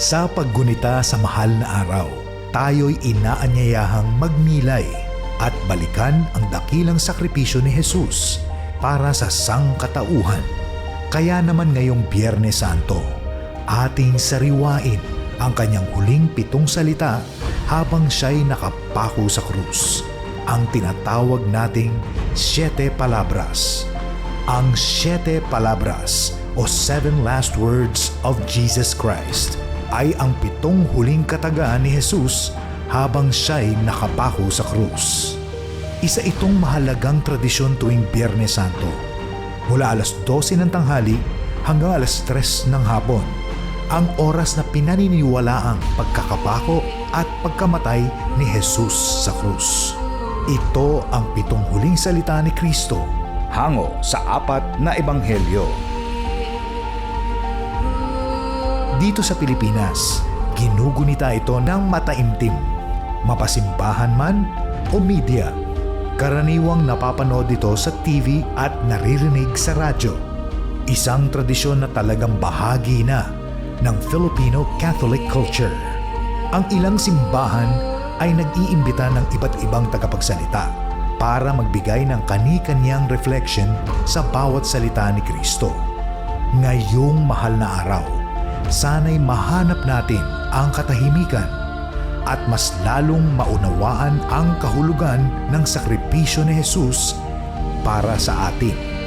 Sa paggunita sa mahal na araw, tayo'y inaanyayahang magmilay at balikan ang dakilang sakripisyo ni Jesus para sa sangkatauhan. Kaya naman ngayong Biyernes Santo, ating sariwain ang kanyang huling pitong salita habang siya'y nakapako sa krus. Ang tinatawag nating Siete Palabras. Ang Siete Palabras o Seven Last Words of Jesus Christ ay ang pitong huling katagaan ni Jesus habang siya'y nakapako sa krus. Isa itong mahalagang tradisyon tuwing Biyernes Santo. Mula alas 12 ng tanghali hanggang alas 3 ng hapon, ang oras na pinaniniwalaang pagkakapako at pagkamatay ni Jesus sa krus. Ito ang pitong huling salita ni Kristo hango sa apat na ebanghelyo. Dito sa Pilipinas, ginugunita ito ng mataimtim, mapasimbahan man o media. Karaniwang napapanood ito sa TV at naririnig sa radyo. Isang tradisyon na talagang bahagi na ng Filipino Catholic culture. Ang ilang simbahan ay nag-iimbita ng iba't ibang tagapagsalita para magbigay ng kani-kanyang reflection sa bawat salita ni Kristo. Ngayong mahal na araw, sana'y mahanap natin ang katahimikan at mas lalong maunawaan ang kahulugan ng sakripisyo ni Jesus para sa atin.